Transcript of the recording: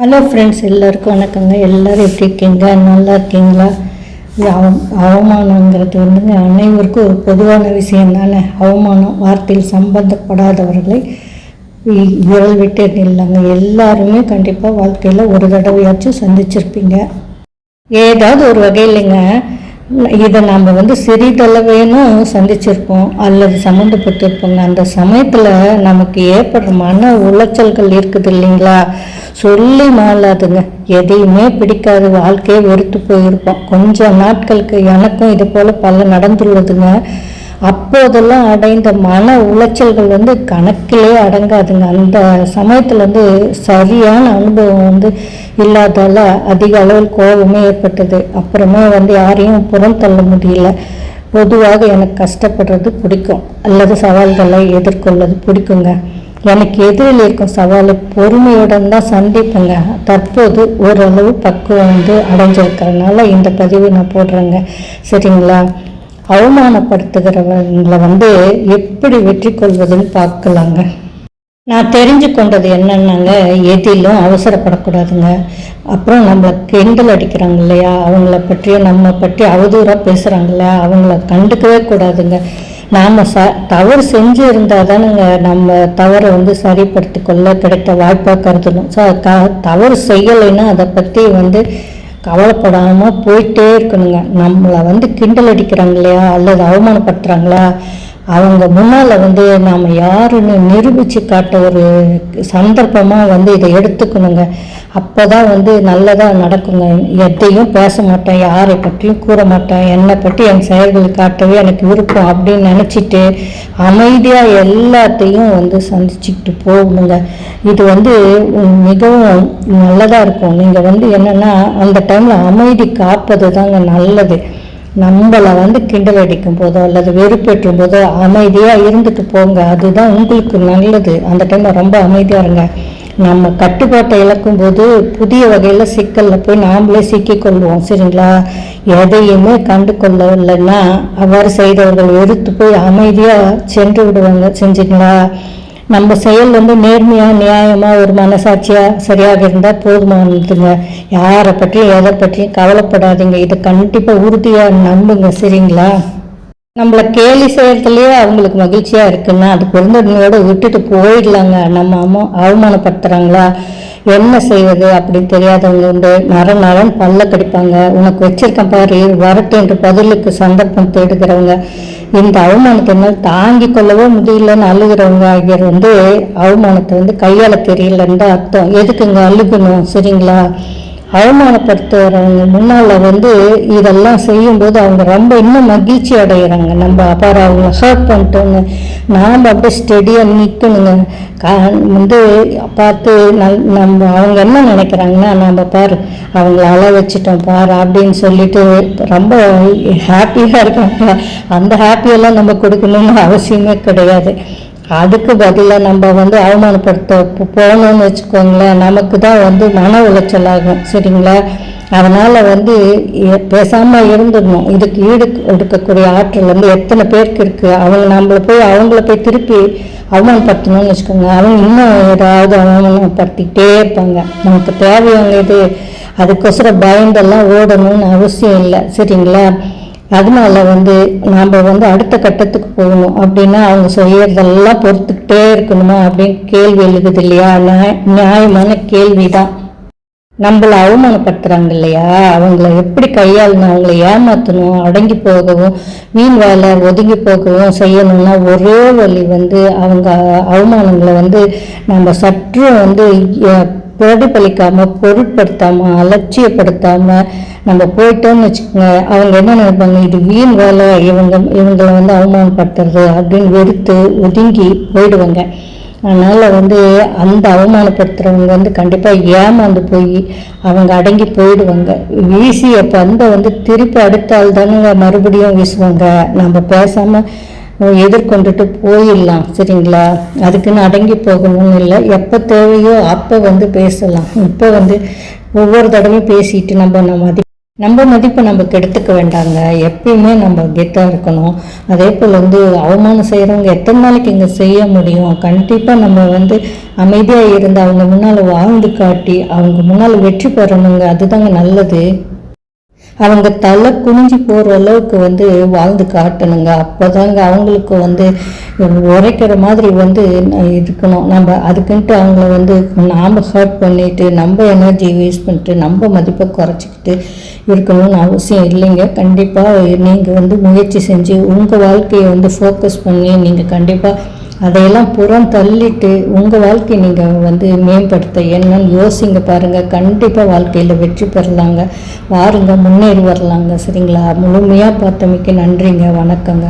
Hello friends எல்லாருக்கும் வணக்கங்க. எல்லாரும் எப்படி இருக்கீங்க? நல்லா இருக்கீங்களா? இது அவ- அவமானங்கிறது வந்துங்க அனைவருக்கும் ஒரு பொதுவான விஷயம் தானே. அவமானம் வார்த்தையில் சம்பந்தப்படாதவர்களை விரல் விட்டு நில்லாங்க. எல்லாருமே கண்டிப்பாக வாழ்க்கையில் ஒரு தடவையாச்சும் சந்திச்சிருப்பீங்க. ஏதாவது ஒரு வகையிலைங்க இதை நம்ம வந்து சிறிதளவேனும் சந்திச்சிருப்போம் அல்லது சம்மந்தப்பட்டிருப்போங்க அந்த சமயத்தில் நமக்கு ஏற்படுற மன உளைச்சல்கள் இருக்குது இல்லைங்களா? சொல்லி மாளாதுங்க எதையுமே பிடிக்காது வாழ்க்கையே வெறுத்து போயிருப்போம். கொஞ்சம் நாட்களுக்கு எனக்கும் இது போல் பல நடந்துள்ளதுங்க. அப்போதெல்லாம் அடைந்த மன உளைச்சல்கள் வந்து கணக்கிலே அடங்காதுங்க. அந்த சமயத்தில் வந்து சரியான அனுபவம் வந்து இல்லாதால அதிக அளவில் கோபமே ஏற்பட்டது. அப்புறமா வந்து யாரையும் புறம் தள்ள முடியல. பொதுவாக எனக்கு கஷ்டப்படுறது பிடிக்கும். அல்லது சவால்களை எதிர்கொள்வது பிடிக்குங்க. எனக்கு எதிரில் இருக்கும் சவாலை பொறுமையுடன் தான் சந்திப்பேங்க. தற்போது ஓரளவு பக்குவம் வந்து அடைஞ்சிருக்கிறதுனால இந்த பதிவு நான் போடுறேங்க. சரிங்களா? அவமானப்படுத்துகிறவங்களை வந்து எப்படி வெற்றி கொள்வதுன்னு பார்க்கலாங்க. நான் தெரிஞ்சு கொண்டது என்னென்னாங்க எதிலும் அவசரப்படக்கூடாதுங்க. அப்புறம் நம்மளை கிண்டல் அடிக்கிறாங்க இல்லையா? அவங்கள பற்றியும் நம்ம பற்றி அவதூறாக பேசுகிறாங்க இல்லையா? அவங்கள கண்டுக்கவே கூடாதுங்க. நாம் ச தவறு செஞ்சு இருந்தால் தானுங்க நம்ம தவறை வந்து சரிப்படுத்தி கொள்ள கிடைத்த வாய்ப்பாக கருதணும். ஸோ க தவறு செய்யலைன்னா அதை பற்றி வந்து கவலைப்படாமல் போயிட்டே இருக்கணுங்க. நம்மளை வந்து கிண்டல் அடிக்கிறாங்க இல்லையா? அல்லது அவமானப்படுத்துகிறாங்களா அவங்க முன்னால் வந்து நாம் யாருன்னு நிரூபித்து காட்ட ஒரு சந்தர்ப்பமாக வந்து இதை எடுத்துக்கணுங்க. அப்போ தான் வந்து நல்லதாக நடக்குங்க. எதையும் பேச மாட்டேன் யாரை பற்றியும் கூற மாட்டேன் என்னை பற்றி என் செயல்களை காட்டவே எனக்கு விருப்பம் அப்படின்னு நினச்சிட்டு அமைதியாக எல்லாத்தையும் வந்து சந்திச்சுக்கிட்டு போகணுங்க. இது வந்து மிகவும் நல்லதாக இருக்கும். நீங்கள் வந்து என்னென்னா அந்த டைமில் அமைதி காப்பது தாங்க நல்லது. நம்மளை வந்து கிண்டல் அடிக்கும் போதோ அல்லது வெறுப்பேற்றும் போதோ அமைதியாக இருந்துட்டு போங்க. அதுதான் உங்களுக்கு நல்லது. அந்த டைமில் ரொம்ப அமைதியாக இருங்க. நம்ம கட்டுப்பாட்டை இழக்கும் போது புதிய வகையில் சிக்கலில் போய் நாமளே சிக்கிக்கொள்வோம் சரிங்களா? எதையுமே கண்டு கொள்ளவில்லைன்னா அவ்வாறு செய்தவர்கள் வெறுத்து போய் அமைதியாக சென்று விடுவாங்க. செஞ்சுங்களா? நம்ம செயல் வந்து நேர்மையாக நியாயமாக ஒரு மனசாட்சியாக சரியாக இருந்தால் போதுமானதுங்க யாரை பற்றியும் எதை பற்றியும் கவலைப்படாதீங்க. இதை கண்டிப்பாக உறுதியாக நம்புங்க சரிங்களா? நம்மளை கேலி செய்யறதுலயே அவங்களுக்கு மகிழ்ச்சியாக இருக்குன்னா அது பொருந்தனையோட விட்டுட்டு போயிடலாங்க. நம்ம அம்மா அவமானப்படுத்துகிறாங்களா என்ன செய்வது அப்படின்னு தெரியாதவங்க உண்டு. நர நரன் பல்ல கடிப்பாங்க. உனக்கு வச்சிருக்கேன் பாரு வரட்டு என்று பதிலுக்கு சந்தர்ப்பம் தேடுகிறவங்க. இந்த அவமானத்தை என்ன தாங்கி கொள்ளவோ முடியலன்னு அழுகிறவங்க ஆகியோர் வந்து அவமானத்தை வந்து கையால் தெரியலன்னு அர்த்தம். எதுக்குங்க அழுகணும்? சரிங்களா? அவமானப்படுத்துறவங்க முன்னால் வந்து இதெல்லாம் செய்யும்போது அவங்க ரொம்ப இன்னும் மகிழ்ச்சி அடைகிறாங்க நம்ம அப்புறம் அவங்கள ஹர்ட் பண்ணிட்டோங்க நாம் அப்படியே ஸ்டெடியாக நிற்கணுங்க கா வந்து பார்த்து நல் நம்ம அவங்க என்ன நினைக்கிறாங்கன்னா நம்ம பார் அவங்கள அள வச்சுட்டோம் பார் அப்படின்னு சொல்லிட்டு ரொம்ப ஹாப்பியாக இருக்காங்க. அந்த ஹாப்பியெல்லாம் நம்ம கொடுக்கணும்னு அவசியமே கிடையாது. அதுக்கு பதிலாக நம்ம வந்து அவமானப்படுத்த போகணும்னு போனோம்னு வச்சுக்கோங்களேன். நமக்கு தான் வந்து மன உளைச்சல் ஆகும் சரிங்களா? அதனால் வந்து பேசாமல் இருந்துடணும். இதுக்கு ஈடு எடுக்கக்கூடிய ஆற்றல் வந்து எத்தனை பேருக்கு இருக்குது அவங்க நம்மளை போய் அவங்கள போய் திருப்பி அவமானப்படுத்தணும்னு வச்சுக்கோங்க. அவங்க இன்னும் ஏதாவது அவமானப்படுத்திக்கிட்டே இருப்பாங்க. நமக்கு தேவையான இது அதுக்கோசரம் பயந்தெல்லாம் ஓடணும்னு அவசியம் இல்லை சரிங்களா? அதனால வந்து நாம் வந்து அடுத்த கட்டத்துக்கு போகணும். அப்படின்னா அவங்க செய்யறதெல்லாம் பொறுத்துக்கிட்டே இருக்கணுமா அப்படின்னு கேள்வி எழுதுது இல்லையா? நியாயமான நியாயமான கேள்விதான். நம்மளை அவமானப்படுத்துறாங்க இல்லையா? அவங்கள எப்படி கையாளணும் அவங்கள ஏமாற்றணும் அடங்கி போகவும் மீன் வேலை ஒதுங்கி போகவும் செய்யணும்னா ஒரே வழி வந்து அவங்க அவமானங்களை வந்து நம்ம சற்று வந்து பிரதிபலிக்காம பொருட்படுத்தாம அலட்சியப்படுத்தாம நம்ம போயிட்டோம்னு வச்சுக்கோங்க. அவங்க என்ன நினைப்பாங்க? இது வீண் வேலை இவங்க இவங்களை வந்து அவமானப்படுத்துறது அப்படின்னு வெறுத்து ஒதுங்கி போயிடுவாங்க. அதனால் வந்து அந்த அவமானப்படுத்துகிறவங்க வந்து கண்டிப்பாக ஏமாந்து போய் அவங்க அடங்கி போயிடுவாங்க. வீசிய பந்தை வந்து திருப்பி அடுத்த ஆள் தானுங்க மறுபடியும் வீசுவாங்க. நம்ம பேசாமல் எதிர்கொண்டுட்டு போயிடலாம் சரிங்களா? அதுக்குன்னு அடங்கி போகணும்னு இல்லை. எப்போ தேவையோ அப்போ வந்து பேசலாம். இப்போ வந்து ஒவ்வொரு தடவையும் பேசிட்டு நம்ம நம்ம மதி நம்ம மதிப்பை நம்ம கெடுத்துக்க வேண்டாங்க. எப்பயுமே நம்ம கெத்தாக இருக்கணும். அதே போல் வந்து அவமானம் செய்கிறவங்க எத்தனை நாளைக்கு இங்கே செய்ய முடியும்? கண்டிப்பாக நம்ம வந்து அமைதியாக இருந்து அவங்க முன்னால் வாழ்ந்து காட்டி அவங்க முன்னால் வெற்றி பெறணுங்க. அதுதாங்க நல்லது. அவங்க தலை குனிஞ்சு போகிற அளவுக்கு வந்து வாழ்ந்து காட்டணுங்க. அப்போதாங்க அவங்களுக்கு வந்து உரைக்கிற மாதிரி வந்து இருக்கணும். நம்ம அதுக்குன்ட்டு அவங்கள வந்து நாம் ஹர்ட் பண்ணிட்டு நம்ம எனர்ஜி வேஸ்ட் பண்ணிட்டு நம்ம மதிப்பை குறைச்சிக்கிட்டு இருக்கணும்னு அவசியம் இல்லைங்க. கண்டிப்பாக நீங்கள் வந்து முயற்சி செஞ்சு உங்கள் வாழ்க்கையை வந்து ஃபோக்கஸ் பண்ணி நீங்கள் கண்டிப்பாக அதையெல்லாம் புறம் தள்ளிட்டு உங்கள் வாழ்க்கையை நீங்கள் வந்து மேம்படுத்த என்னன்னு யோசிங்க பாருங்கள் கண்டிப்பாக வாழ்க்கையில் வெற்றி பெறலாங்க. வாருங்க முன்னேறி வரலாங்க. சரிங்களா? முழுமையாக பார்த்தமைக்கு நன்றிங்க. வணக்கங்க.